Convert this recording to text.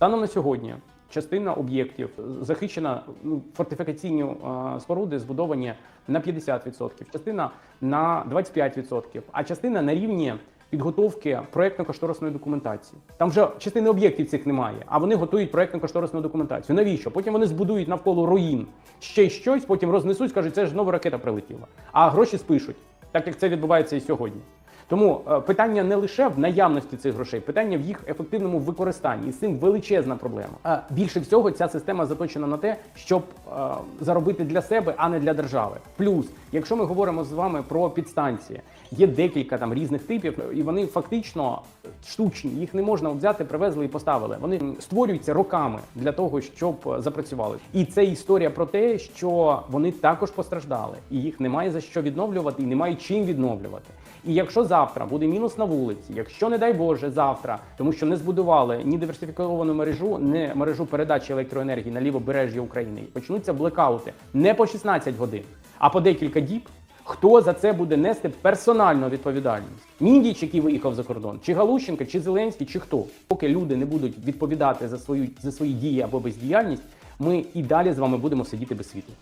Станом на сьогодні частина об'єктів захищена ну, фортифікаційні е, споруди збудовані на 50%, частина на 25%, а частина на рівні підготовки проєктно-кошторисної документації. Там вже частини об'єктів цих немає, а вони готують проєктно-кошторисну документацію. Навіщо? Потім вони збудують навколо руїн ще щось, потім рознесуть, скажуть, це ж знову ракета прилетіла. А гроші спишуть, так як це відбувається і сьогодні. Тому е, питання не лише в наявності цих грошей, питання в їх ефективному використанні. І з цим величезна проблема. А більше всього ця система заточена на те, щоб е, заробити для себе, а не для держави. Плюс, якщо ми говоримо з вами про підстанції, є декілька там різних типів, і вони фактично штучні. Їх не можна взяти, привезли і поставили. Вони створюються роками для того, щоб запрацювали. І це історія про те, що вони також постраждали, і їх немає за що відновлювати, і немає чим відновлювати. І якщо завтра буде мінус на вулиці, якщо не дай Боже завтра, тому що не збудували ні диверсифіковану мережу, ні мережу передачі електроенергії на лівобережжя України, почнуться блекаути не по 16 годин, а по декілька діб. Хто за це буде нести персональну відповідальність? Міндіч, який виїхав за кордон, чи Галущенко, чи Зеленський, чи хто? Поки люди не будуть відповідати за свою за свої дії або бездіяльність, ми і далі з вами будемо сидіти без світла.